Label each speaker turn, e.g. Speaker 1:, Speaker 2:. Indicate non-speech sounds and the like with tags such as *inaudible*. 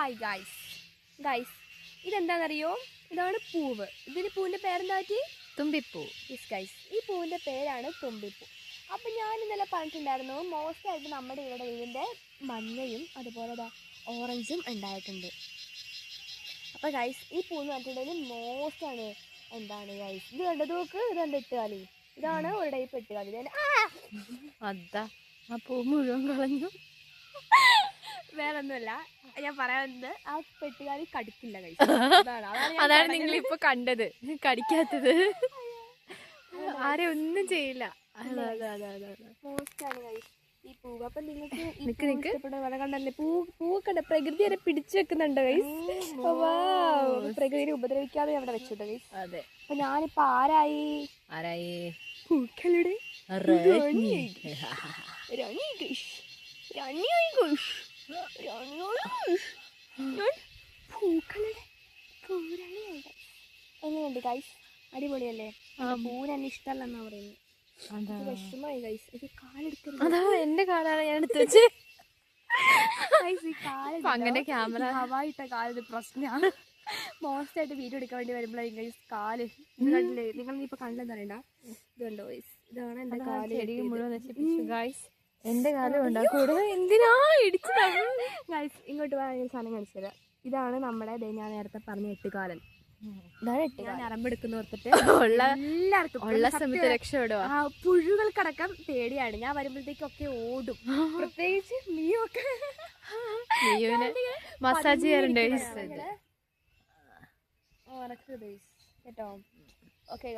Speaker 1: Hi guys guys ഇതെന്താണെന്നറിയോ? ഇതാണ് പൂവ്. ഇതിന് പൂവിന്റെ പേരെന്താറ്റി?
Speaker 2: തുമ്പിപ്പൂ.
Speaker 1: യെസ് ഗൈസ് ഈ പൂവിന്റെ പേരാണ് തുമ്പിപ്പൂ. അപ്പം ഞാൻ ഇന്നലെ പറഞ്ഞിട്ടുണ്ടായിരുന്നു മോസ്റ്റ് ആയിട്ട് നമ്മുടെ ഇവിടെ ഇതിന്റെ മഞ്ഞയും അതുപോലെ ഓറഞ്ചും ഉണ്ടായിട്ടുണ്ട്. അപ്പോൾ ഗൈസ് ഈ പൂ എന്ന് പറഞ്ഞിട്ടുണ്ടെങ്കിൽ മോസ്റ്റ് ആണ്. എന്താണ് ഗൈസ് ഇത് കണ്ടത് നോക്ക്. ഇത് കണ്ട് എട്ടുകാലി ഇതാണ് ഒരു ടൈപ്പ് എട്ടുകാലി
Speaker 2: അതാ. ആ പൂ മുഴുവൻ കളഞ്ഞു. *laughs*
Speaker 1: വേറെ ഒന്നുമല്ല ഞാൻ പറയാവുന്നത് ആ പെട്ടുകാരി കടിക്കില്ല കൈ *laughs* അതാണ്.
Speaker 2: നിങ്ങൾ ഇപ്പൊ കണ്ടത്. കടിക്കാത്തത്. ആരെ ഒന്നും ചെയ്യില്ല
Speaker 1: ഈ പൂവ്. അപ്പൊ നിങ്ങൾക്ക് ഈ
Speaker 2: നിക്ക്
Speaker 1: പൂവ്
Speaker 2: നിക്ക്.
Speaker 1: ഇഷ്ടപ്പെടുന്ന വല കണ്ടല്ലേ? പൂ പൂക്കണ്ട പ്രകൃതി വരെ പിടിച്ചു വെക്കുന്നുണ്ട് ഗൈസ് പ്രകൃതിയെ ഉപദ്രവിക്കാതെ അവിടെ വെച്ചിട്ട് ഗൈസ്
Speaker 2: അതെ.
Speaker 1: അപ്പൊ ഞാനിപ്പോ ആരായി?
Speaker 2: ആരായി?
Speaker 1: പൂക്കളുടെ ഗൈസ് ഗൈസ് ഞാൻ പൂക്കളുടെ ഗൈസ് എങ്ങനെയുണ്ട് ഗൈസ് അടിപൊളിയല്ലേ എന്നെ ഇഷ്ടമല്ലെന്നാ പറയുന്നത് വിഷമായി ഗൈസ് ഇത് കാലെടുക്കരുത്.
Speaker 2: അതാ എന്റെ കാലാണ് ഞാൻ എടുത്തു വെച്ച്.
Speaker 1: ഗൈസ്
Speaker 2: അങ്ങനെ ക്യാമറ.
Speaker 1: ഹവായിട്ട കാലൊരു പ്രശ്നമാണ് മോസ്റ്റ് ആയിട്ട് വീഡിയോ എടുക്കാൻ വേണ്ടി വരുമ്പോഴായിരിക്കും ഗൈസ് കാൽ. നിങ്ങൾ ഇപ്പൊ കണ്ടെന്ന് അറിയണ്ട. ഇത് കണ്ടോ ഗൈസ് ഇതാണ് എന്റെ കാൽ.
Speaker 2: മുഴുവൻ നശിപ്പിച്ചു ഗായ്സ് എന്റെ കാലം ഉണ്ടാ. എന്തിനാ ഇടിച്ചു
Speaker 1: ഇങ്ങോട്ട് ഞാൻ സാധനം കാണിച്ചു തരാം. ഇതാണ് നമ്മുടെ ഞാൻ നേരത്തെ പറഞ്ഞ എട്ടുകാലൻ. ഓർത്തിട്ട്
Speaker 2: ഉള്ള
Speaker 1: എല്ലാവർക്കും
Speaker 2: ഉള്ള
Speaker 1: സത്യം
Speaker 2: സമയത്ത് രക്ഷപ്പെടുക
Speaker 1: പുഴുകൾ പുഴുകൾക്കടക്കം പേടിയാണ്. ഞാൻ വരുമ്പോഴത്തേക്കൊക്കെ ഓടും. പ്രത്യേകിച്ച്
Speaker 2: നീയുവിന് മസാജ് ചെയ്യാറുണ്ട്.
Speaker 1: കേട്ടോ? ഓക്കെ